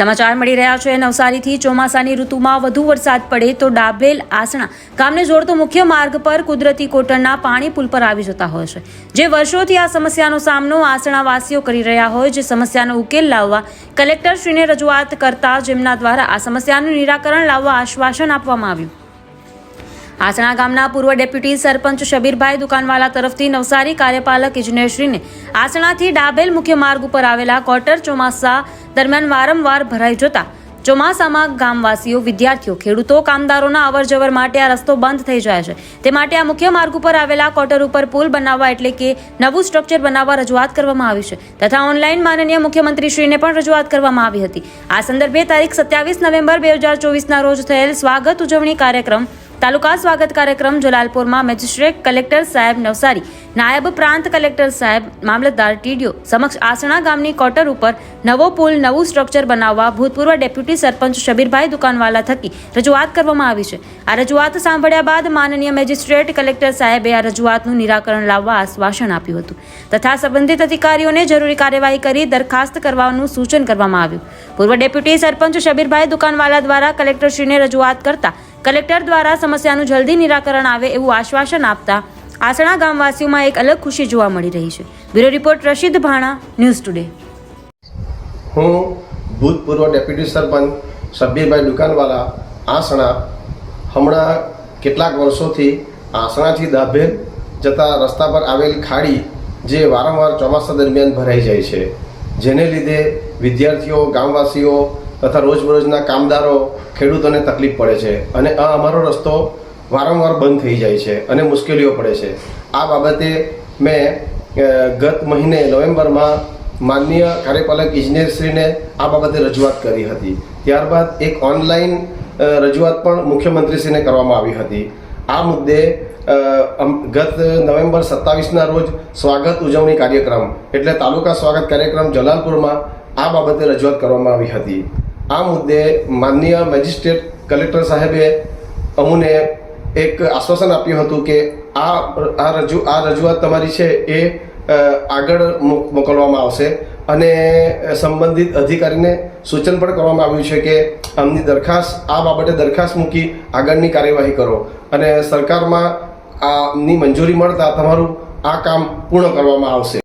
સમાચાર મળી રહ્યા છે. નવસારીથી ચોમાસાની ઋતુમાં વધુ વરસાદ પડે તો ડાભેલ આસણા ગામને જોડતો મુખ્ય માર્ગ પર કુદરતી કોટણના પાણી પુલ પર આવી જતા હોય છે. જે વર્ષોથી આ સમસ્યાનો સામનો આસણાવાસીઓ કરી રહ્યા હોય, જે સમસ્યાનો ઉકેલ લાવવા કલેક્ટરશ્રીને રજૂઆત કરતા જેમના દ્વારા આ સમસ્યાનું નિરાકરણ લાવવા આશ્વાસન આપવામાં આવ્યું. આસણા ગામના પૂર્વ ડેપ્યુટી સરપંચ શબીરભાઈ દુકાનવાલા તરફથી નવસારી કાર્યપાલક ઇજનેરશ્રીને આસણાથી ડાભેલ મુખ્ય માર્ગ ઉપર આવેલા ક્વાર્ટર ચોમાસા દરમિયાન વારંવાર ભરાઈ જતા ચોમાસામાં ગામવાસીઓ, વિદ્યાર્થીઓ, ખેડૂતો, કામદારોના અવરજવર માટે આ રસ્તો બંધ થઈ જાય છે. તે માટે આ મુખ્ય માર્ગ ઉપર આવેલા ક્વાર્ટર ઉપર પુલ બનાવવા એટલે કે નવું સ્ટ્રક્ચર બનાવવા રજૂઆત કરવામાં આવી છે તથા ઓનલાઈન માનનીય મુખ્યમંત્રીશ્રીને પણ રજૂઆત કરવામાં આવી હતી. આ સંદર્ભે તારીખ સત્યાવીસ નવેમ્બર બે હજાર ચોવીસના રોજ થયેલ સ્વાગત ઉજવણી કાર્યક્રમ તાલુકા સ્વાગત કાર્યક્રમ જલાલપુરમાં મેજિસ્ટ્રેટ કલેક્ટર સાહેબ નવસારી, નાયબ પ્રાંત કલેક્ટર સાહેબ મામલતદાર ટીડીઓ સમક્ષ આસણા ગામની કોટર ઉપર નવો પુલ, નવું સ્ટ્રક્ચર બનાવવા ભૂતપૂર્વ ડેપ્યુટી સરપંચ શબીરભાઈ દુકાનવાલા થકી રજૂઆત કરવામાં આવી છે. આ રજૂઆત સાંભળ્યા બાદ માનનીય મેજિસ્ટ્રેટ કલેક્ટર સાહેબે આ રજૂઆતનું નિરાકરણ લાવવા આશ્વાસન આપ્યું હતું તથા સંબંધિત અધિકારીઓને જરૂરી કાર્યવાહી કરી દરખાસ્ત કરવાનું સૂચન કરવામાં આવ્યું. પૂર્વ ડેપ્યુટી સરપંચ શબીરભાઈ દુકાનવાલા દ્વારા કલેક્ટરશ્રીને રજૂઆત કરતા કલેક્ટર દ્વારા સમસ્યાનું જલ્દી નિરાકરણ આવે એવું આશ્વાસન આપતા આસણા ગામવાસીઓમાં એક અલગ ખુશી જોવા મળી રહી છે. Bureau report Rashid Bhana, news today. હું ભૂતપૂર્વ ડેપ્યુટી સરપંચ, સભ્યભાઈ દુકાનવાલા આસણા હમણાં કેટલાક વર્ષોથી આસણાથી દાભેલ જતા રસ્તા પર આવેલ ખાડી જે વારંવાર ચોમાસા દરમિયાન ભરાઈ જાય છે. જેને લીધે વિદ્યાર્થીઓ, ગામવાસીઓ તથા રોજબરોજના કામદારો, ખેડૂતોને તકલીફ પડે છે. અને આ અમારો રસ્તો વારંવાર બંધ થઈ જાય છે અને મુશ્કેલીઓ પડે છે. આ બાબતે મેં ગત મહિને નવેમ્બરમાં માનનીય કાર્યપાલક ઇજનેરશ્રીને આ બાબતે રજૂઆત કરી હતી. ત્યારબાદ એક ઓનલાઈન રજૂઆત પણ મુખ્યમંત્રીશ્રીને કરવામાં આવી હતી. આ મુદ્દે ગત નવેમ્બર સત્તાવીસના રોજ સ્વાગત ઉજવણી કાર્યક્રમ, એટલે તાલુકા સ્વાગત કાર્યક્રમ જલાલપુરમાં આ બાબતે રજૂઆત કરવામાં આવી હતી. આ મુદ્દે માનનીય મેજિસ્ટ્રેટ કલેક્ટર સાહેબે અમને એક આશ્વાસન આપ્યું હતું કે આ આ રજૂ આ રજૂઆત તમારી છે એ આગળ મોકલવામાં આવશે અને સંબંધિત અધિકારીને સૂચન પણ કરવામાં આવ્યું છે કે આમની દરખાસ્ત, આ બાબતે દરખાસ્ત મૂકી આગળની કાર્યવાહી કરો અને સરકારમાં આની મંજૂરી મળતા તમારું આ કામ પૂર્ણ કરવામાં આવશે.